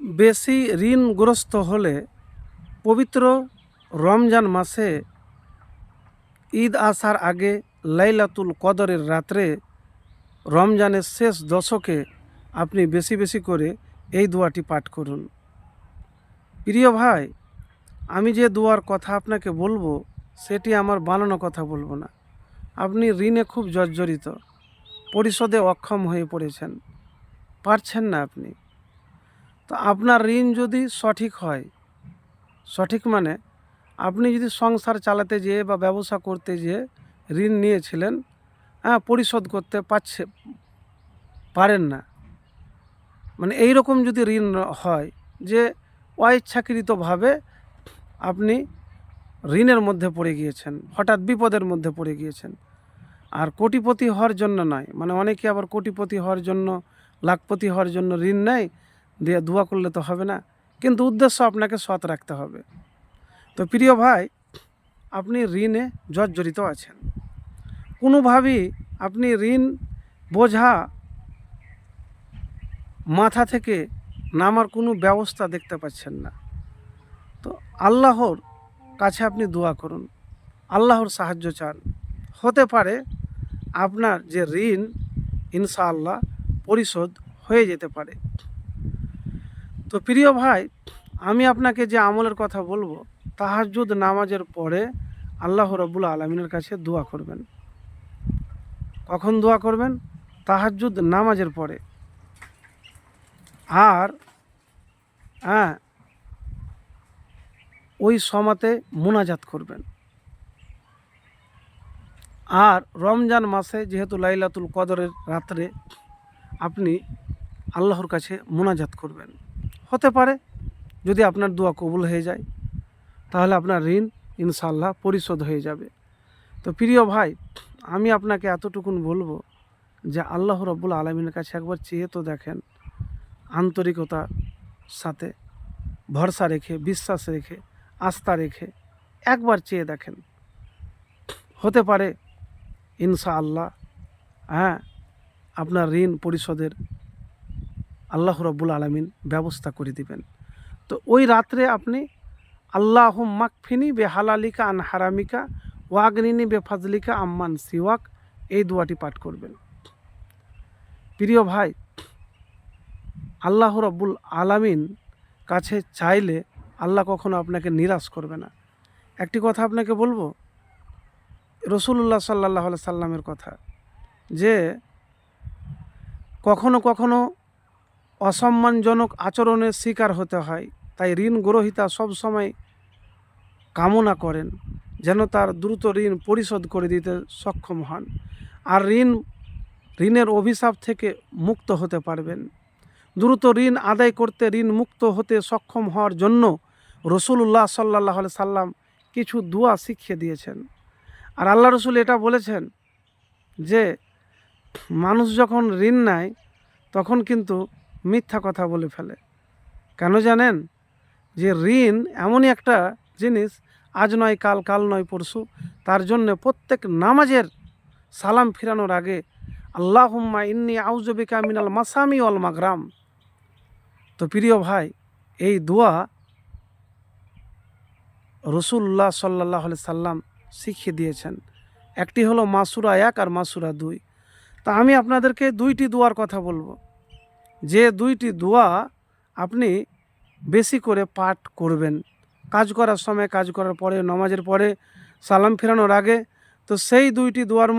বেশি ঋণগ্রস্ত হলে পবিত্র রমজান মাসে ঈদ আসার আগে লাইলাতুল কদরের রাত্রে রমজানের শেষ দশকে আপনি বেশি বেশি করে এই দোয়াটি পাঠ করুন। প্রিয় ভাই, আমি যে দোয়ার কথা আপনাকে বলব, সেটি আমার বানানো কথা বলব না। আপনি ঋণে খুব জর্জরিত, পরিশোধে অক্ষম হয়ে পড়েছেন। পারছেন না আপনি। তো আপনার ঋণ যদি সঠিক হয়, সঠিক মানে আপনি যদি সংসার চালাতে যেয়ে বা ব্যবসা করতে যেয়ে ঋণ নিয়েছিলেন হ্যাঁ পরিশোধ করতে পারছে, পারেন না। মানে এই রকম যদি ঋণ হয় যে অইচ্ছাকৃতভাবে আপনি ঋণের মধ্যে পড়ে গিয়েছেন, হঠাৎ বিপদের মধ্যে পড়ে গিয়েছেন, আর কোটিপতি হওয়ার জন্য নয় মানে অনেকে আবার কোটিপতি হওয়ার জন্য, লাখপতি হওয়ার জন্য ঋণ নেয় দিয়ে দোয়া করলে তো হবে না। কিন্তু উদ্দেশ্য আপনাকে সৎ রাখতে হবে। তো প্রিয় ভাই, আপনি ঋণে জর্জরিত আছেন। কোনোভাবেই আপনি ঋণ বোঝা মাথা থেকে নামার কোনো ব্যবস্থা দেখতে পাচ্ছেন না। তো আল্লাহর কাছে আপনি দোয়া করুন। আল্লাহর সাহায্য চান। হতে পারে আপনার যে ঋণ ইনশাআল্লাহ পরিশোধ হয়ে যেতে পারে। তো প্রিয় ভাই, আমি আপনাকে যে আমলের কথা বলব তাহাজুদ নামাজের পরে আল্লাহ রব্বুল আলমিনের কাছে দোয়া করবেন। কখন দোয়া করবেন? তাহাজুদ নামাজের পরে। আর হ্যাঁ ওই সমাতে মোনাজাত করবেন। আর রমজান মাসে যেহেতু লাইলাতুল কদরের রাত্রে আপনি আল্লাহর কাছে মোনাজাত করবেন। হতে পারে। যদি আপনার দোয়া কবুল হয়ে যায়, তাহলে আপনার ঋণ ইনশাল্লাহ পরিশোধ হয়ে যাবে। তো প্রিয় ভাই, আমি আপনাকে এতটুকুন বলব যে আল্লাহ রব্বুল আলমিনের কাছে একবার চেয়ে তো দেখেন আন্তরিকতার সাথে, ভরসা রেখে, বিশ্বাস রেখে, আস্থা রেখে একবার চেয়ে দেখেন। হতে পারে ইনশা আল্লাহ হ্যাঁ আপনার ঋণ পরিশোধের আল্লাহ রব্বুল আলমিন ব্যবস্থা করে দিবেন। তো ওই রাত্রে আপনি আল্লাহ মাকফিনি বে হালালিকা আন হারামিকা ওয়াগনিনি বে ফাজলিকা আম্মান সিওয়াক, এই দোয়াটি পাঠ করবেন। প্রিয় ভাই, আল্লাহ রব্বুল আলামিন কাছে চাইলে আল্লাহ কখনো আপনাকে নিরাশ করবে না। একটি কথা আপনাকে বলব রসুল্লাহ সাল্লাহ সাল্লামের কথা, যে কখনো কখনো অসম্মানজনক আচরণের শিকার হতে হয়। তাই ঋণ গ্রহিতা সবসময় কামনা করেন যেন তার দ্রুত ঋণ পরিশোধ করে দিতে সক্ষম হন। আর ঋণ, ঋণের অভিশাপ থেকে মুক্ত হতে পারবেন। দ্রুত ঋণ আদায় করতে ঋণ মুক্ত হতে সক্ষম হওয়ার জন্য রসুল্লাহ সাল্লাহ সাল্লাম কিছু দোয়া শিখিয়ে দিয়েছেন। আর আল্লাহ রসুল এটা বলেছেন যে, মানুষ যখন ঋণ নেয়, তখন কিন্তু মিথ্যা কথা বলে ফেলে। কেন জানেন? যে ঋণ এমনই একটা জিনিস, আজ নয়, কাল কাল নয়, পরশু, তার জন্য প্রত্যেক নামাজের সালাম ফিরানোর আগে, আল্লাহুম্মা ইন্নি আউজবিকা মিনাল মাসামি অল মাগরাম। তো প্রিয় ভাই, এই দোয়া রসুল্লাহ সাল্লাহ সাল্লাম শিখিয়ে দিয়েছেন। একটি হলো মাসুরা এক আর মাসুরা দুই। তা আমি আপনাদেরকে দুইটি দোয়ার কথা বলব। যে দুইটি দোয়া আপনি বেশি করে পাঠ করবেন। কাজ করার সময়, কাজ করার পরে, নমাজের পরে সালাম ফেরানোর আগে, তো সেই দুইটি দোয়ার